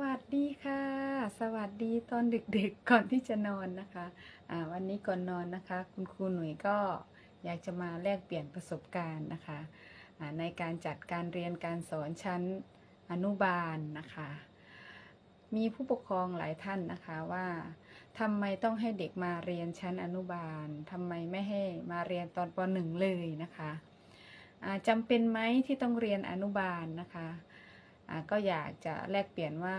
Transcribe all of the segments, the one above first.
วัสดีค่ะ สวัสดีตอนดึกๆก่อนที่จะนอนนะคะอ่าวันนี้ก่อนนอนนะคะ คุณครูหนุ่ยก็อยากจะมาแลกเปลี่ยนประสบการณ์นะคะอ่าในการจัดการเรียนการสอนชั้นอนุบาลนะคะ มีผู้ปกครองหลายท่านนะคะว่าทำไมต้องให้เด็กมาเรียนชั้นอนุบาลทำไมไม่ให้มาเรียนตอนป .1 เลยนะคะอ่าจำเป็นไหมที่ต้องเรียนอนุบาลนะคะ ก็อยากจะแลกเปลี่ยนว่า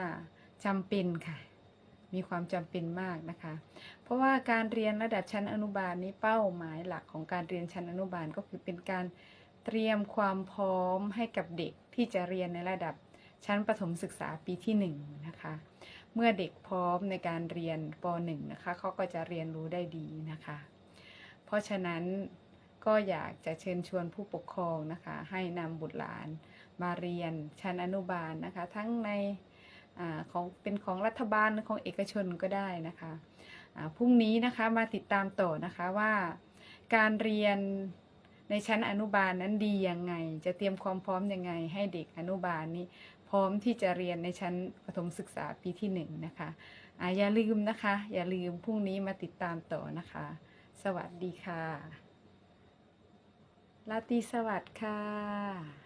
จำเป็นค่ะ มีความจำเป็นมากนะคะ เพราะว่าการเรียนระดับชั้นอนุบาลนี้เป้าหมายหลักของการเรียนชั้นอนุบาลก็คือเป็นการเตรียมความพร้อมให้กับเด็กที่จะเรียนในระดับชั้นประถมศึกษาปีที่1นะคะ เมื่อเด็กพร้อมในการเรียนป .1 นะคะเขาก็จะเรียนรู้ได้ดีนะคะ เพราะฉะนั้น ก็อยากจะเชิญชวนผู้ปกครองนะคะ ให้นำบุตรหลานมาเรียนชั้นอนุบาลนะคะ ทั้งในอของเป็นของรัฐบาลของเอกชนก็ได้นะคะพรุ่งนี้นะคะมาติดตามต่อนะคะว่า การเรียนในชั้นอนุบาลนั้นดียังไง จะเตรียมความพร้อมยังไง ให้เด็กอนุบาลนี้พร้อมที่จะเรียนในชั้นประถมศึกษาปีที่หนึ่งนะคะอ่าอย่าลืมนะคะ อย่าลืมพรุ่งนี้มาติดตามต่อนะคะ สวัสดีค่ะ ลาตรีสวัสดิ์ค่ะ